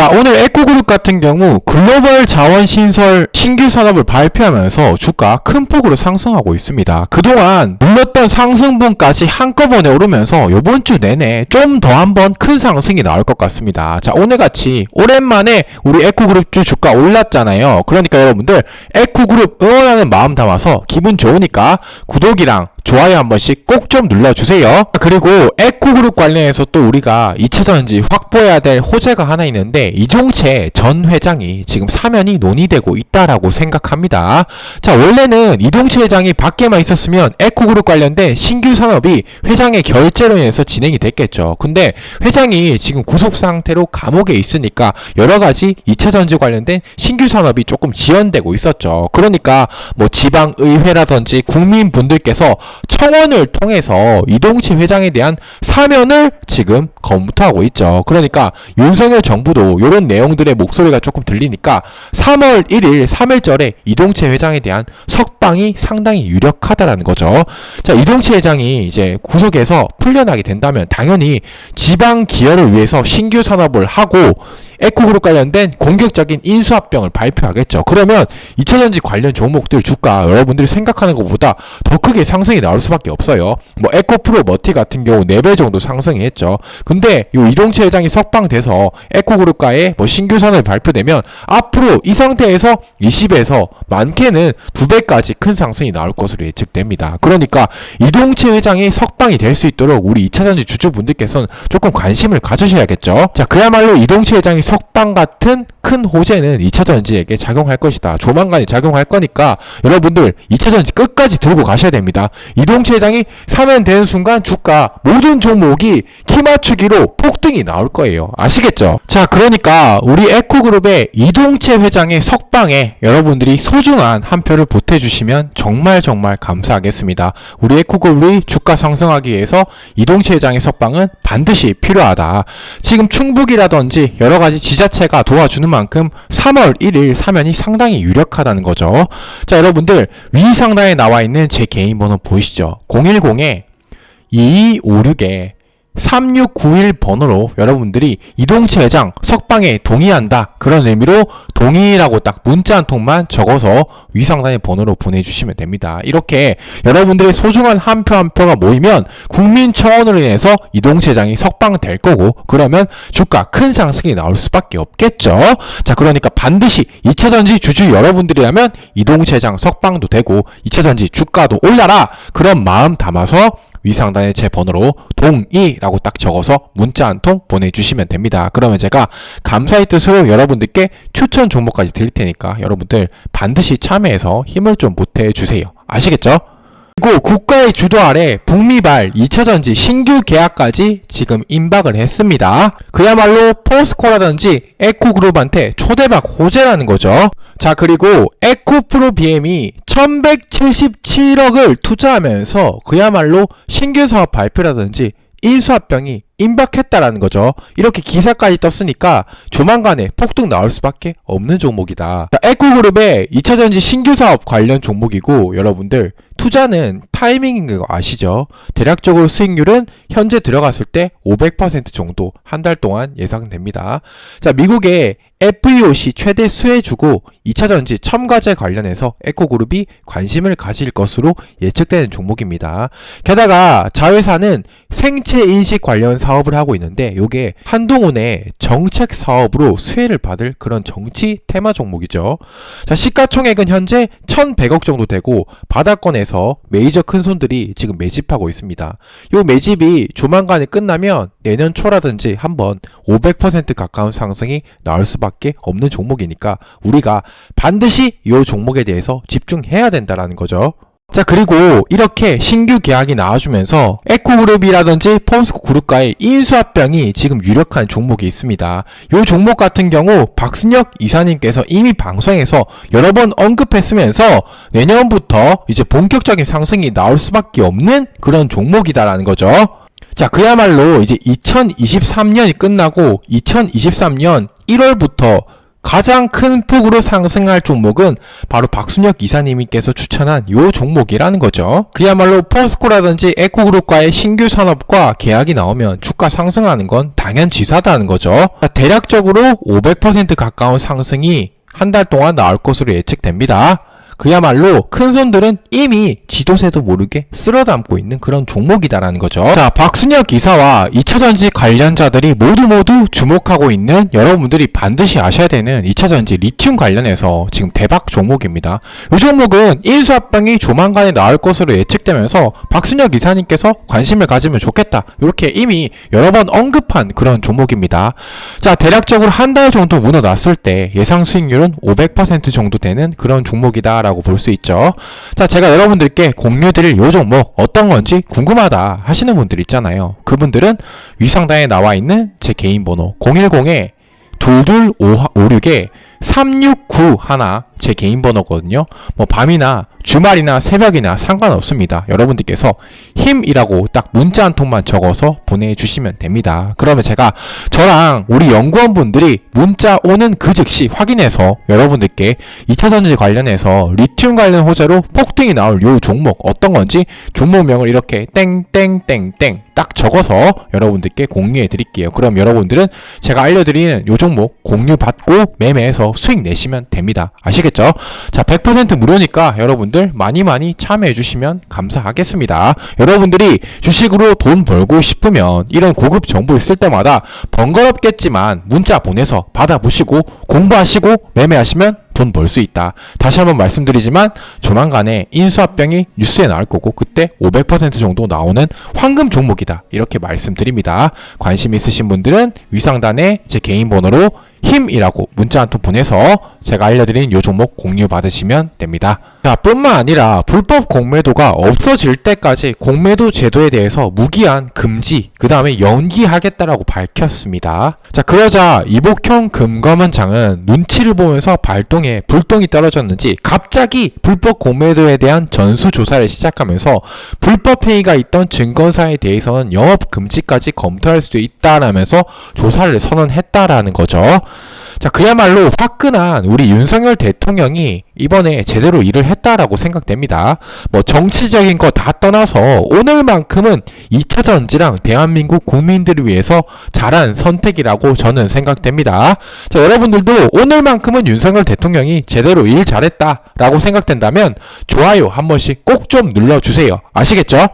자, 오늘 에코그룹 같은 경우 글로벌 자원 신설 신규 산업을 발표하면서 주가 큰 폭으로 상승하고 있습니다. 그동안 눌렀던 상승분까지 한꺼번에 오르면서 이번 주 내내 좀 더 한번 큰 상승이 나올 것 같습니다. 자, 오늘 같이 오랜만에 우리 에코그룹주 주가 올랐잖아요. 그러니까 여러분들 에코그룹 응원하는 마음 담아서 기분 좋으니까 구독이랑 좋아요 한 번씩 꼭 좀 눌러주세요. 그리고 에코그룹 관련해서 또 우리가 2차전지 확보해야 될 호재가 하나 있는데 이동채 전 회장이 지금 사면이 논의되고 있다라고 생각합니다. 자 원래는 이동채 회장이 밖에만 있었으면 에코그룹 관련된 신규 산업이 회장의 결재로 인해서 진행이 됐겠죠. 근데 회장이 지금 구속 상태로 감옥에 있으니까 여러 가지 2차전지 관련된 신규 산업이 조금 지연되고 있었죠. 그러니까 뭐 지방의회라든지 국민분들께서 청원을 통해서 이동치 회장에 대한 사면을 지금 검토하고 있죠. 그러니까 윤석열 정부도 이런 내용들의 목소리가 조금 들리니까 3월 1일 3일절에 이동채 회장에 대한 석방이 상당히 유력하다라는 거죠. 자, 이동채 회장이 이제 구속에서 풀려나게 된다면 당연히 지방 기여를 위해서 신규 산업을 하고 에코그룹 관련된 공격적인 인수합병을 발표하겠죠. 그러면 2차전지 관련 종목들 주가 여러분들이 생각하는 것보다 더 크게 상승이 나올 수밖에 없어요. 뭐 에코프로 머티 같은 경우 4배 정도 상승이 했죠. 근데 요 이동채 회장이 석방돼서 에코그룹과의 뭐 신규 산업이 발표되면 앞으로 이 상태에서 20에서 많게는 2배까지 큰 상승이 나올 것으로 예측됩니다. 그러니까 이동채 회장이 석방이 될 수 있도록 우리 2차전지 주주분들께서는 조금 관심을 가주셔야겠죠. 자, 그야말로 이동채 회장이 석방 같은 큰 호재는 2차전지에게 작용할 것이다. 조만간에 작용할 거니까 여러분들 2차전지 끝까지 들고 가셔야 됩니다. 이동채 회장이 사면 되는 순간 주가 모든 종목이 키 맞추기로 폭등이 나올 거예요. 아시겠죠? 자, 그러니까 우리 에코그룹의 이동채 회장의 석방에 여러분들이 소중한 한 표를 보태주시면 정말 정말 감사하겠습니다. 우리 에코그룹이 주가 상승하기 위해서 이동채 회장의 석방은 반드시 필요하다. 지금 충북이라든지 여러 가지 지자체가 도와주는 만큼 3월 1일 사면이 상당히 유력하다는 거죠. 자, 여러분들 위 상단에 나와 있는 제 개인 번호 보이 시죠? 010에 2256에 3691 번호로 여러분들이 이동채 회장 석방에 동의한다 그런 의미로 동의라고 딱 문자 한 통만 적어서 위상단의 번호로 보내주시면 됩니다. 이렇게 여러분들의 소중한 한 표한 표가 모이면 국민 청원으로 인해서 이동채 회장이 석방될 거고 그러면 주가 큰 상승이 나올 수밖에 없겠죠. 자 그러니까 반드시 2차전지 주주 여러분들이라면 이동채 회장 석방도 되고 2차전지 주가도 올라라 그런 마음 담아서 위상단의 제 번호로 동의라고 딱 적어서 문자 한 통 보내주시면 됩니다. 그러면 제가 감사의 뜻으로 여러분들께 추천 종목까지 드릴 테니까 여러분들 반드시 참여해서 힘을 좀 보태주세요. 아시겠죠? 그리고 국가의 주도 아래 북미발 2차전지 신규 계약까지 지금 임박을 했습니다. 그야말로 포스코라든지 에코그룹한테 초대박 호재라는 거죠. 자 그리고 에코프로 BM이 1177억을 투자하면서 그야말로 신규 사업 발표라든지 인수합병이 임박했다라는 거죠. 이렇게 기사까지 떴으니까 조만간에 폭등 나올 수밖에 없는 종목이다. 자, 에코그룹의 2차전지 신규 사업 관련 종목이고 여러분들 투자는 타이밍인 거 아시죠? 대략적으로 수익률은 현재 들어갔을 때 500% 정도 한 달 동안 예상됩니다. 자, 미국의 FEOC 최대 수혜주고 2차 전지 첨가제 관련해서 에코그룹이 관심을 가질 것으로 예측되는 종목입니다. 게다가 자회사는 생체 인식 관련 사업을 하고 있는데 이게 한동훈의 정책 사업으로 수혜를 받을 그런 정치 테마 종목이죠. 자, 시가총액은 현재 1,100억 정도 되고 바닥권에서 메이저 큰 손들이 지금 매집하고 있습니다. 이 매집이 조만간에 끝나면 내년 초라든지 한번 500% 가까운 상승이 나올 수밖에 없는 종목이니까 우리가 반드시 이 종목에 대해서 집중해야 된다라는 거죠. 자 그리고 이렇게 신규 계약이 나와주면서 에코그룹이라든지 폼스코 그룹과의 인수합병이 지금 유력한 종목이 있습니다. 이 종목 같은 경우 박순혁 이사님께서 이미 방송에서 여러 번 언급했으면서 내년부터 이제 본격적인 상승이 나올 수밖에 없는 그런 종목이다라는 거죠. 자, 그야말로 이제 2023년이 끝나고 2023년 1월부터 가장 큰 폭으로 상승할 종목은 바로 박순혁 이사님께서 추천한 요 종목이라는 거죠. 그야말로 포스코라든지 에코그룹과의 신규 산업과 계약이 나오면 주가 상승하는 건 당연지사다는 거죠. 자, 대략적으로 500% 가까운 상승이 한 달 동안 나올 것으로 예측됩니다. 그야말로 큰 손들은 이미 지도새도 모르게 쓸어 담고 있는 그런 종목이다라는 거죠. 자, 박순혁 기사와 2차전지 관련자들이 모두 모두 주목하고 있는 여러분들이 반드시 아셔야 되는 2차전지 리튬 관련해서 지금 대박 종목입니다. 이 종목은 인수합병이 조만간에 나올 것으로 예측되면서 박순혁 기사님께서 관심을 가지면 좋겠다. 이렇게 이미 여러 번 언급한 그런 종목입니다. 자, 대략적으로 한 달 정도 무너났을 때 예상 수익률은 500% 정도 되는 그런 종목이다 라고 볼 수 있죠. 자, 제가 여러분들께 공유드릴 요 종목 어떤 건지 궁금하다 하시는 분들 있잖아요. 그분들은 위상단에 나와 있는 제 개인 번호 010에 2256에 369 하나 제 개인 번호거든요. 뭐 밤이나 주말이나 새벽이나 상관없습니다. 여러분들께서 힘이라고 딱 문자 한 통만 적어서 보내주시면 됩니다. 그러면 제가 저랑 우리 연구원분들이 문자 오는 그 즉시 확인해서 여러분들께 2차 전지 관련해서 리튬 관련 호재로 폭등이 나올 요 종목 어떤 건지 종목명을 이렇게 땡땡땡땡 딱 적어서 여러분들께 공유해 드릴게요. 그럼 여러분들은 제가 알려드리는 요 종목 공유 받고 매매해서 수익 내시면 됩니다. 아시겠죠? 자, 100% 무료니까 여러분들 많이 많이 참여해 주시면 감사하겠습니다. 여러분들이 주식으로 돈 벌고 싶으면 이런 고급 정보 있을 때마다 번거롭겠지만 문자 보내서 받아보시고 공부하시고 매매하시면 돈 벌 수 있다. 다시 한번 말씀드리지만 조만간에 인수합병이 뉴스에 나올 거고 그때 500% 정도 나오는 황금 종목이다. 이렇게 말씀드립니다. 관심 있으신 분들은 위상단에 제 개인 번호로 힘이라고 문자 한 통 보내서 제가 알려드린 요 종목 공유 받으시면 됩니다. 자, 뿐만 아니라 불법 공매도가 없어질 때까지 공매도 제도에 대해서 무기한 금지, 그 다음에 연기하겠다라고 밝혔습니다. 자, 그러자 이복형 금감원장은 눈치를 보면서 발동에 불똥이 떨어졌는지 갑자기 불법 공매도에 대한 전수조사를 시작하면서 불법 행위가 있던 증권사에 대해서는 영업 금지까지 검토할 수도 있다라면서 조사를 선언했다라는 거죠. 자, 그야말로 화끈한 우리 윤석열 대통령이 이번에 제대로 일을 했다라고 생각됩니다. 뭐 정치적인 거 다 떠나서 오늘만큼은 2차 전지랑 대한민국 국민들을 위해서 잘한 선택이라고 저는 생각됩니다. 자, 여러분들도 오늘만큼은 윤석열 대통령이 제대로 일 잘했다라고 생각된다면 좋아요 한 번씩 꼭 좀 눌러주세요. 아시겠죠?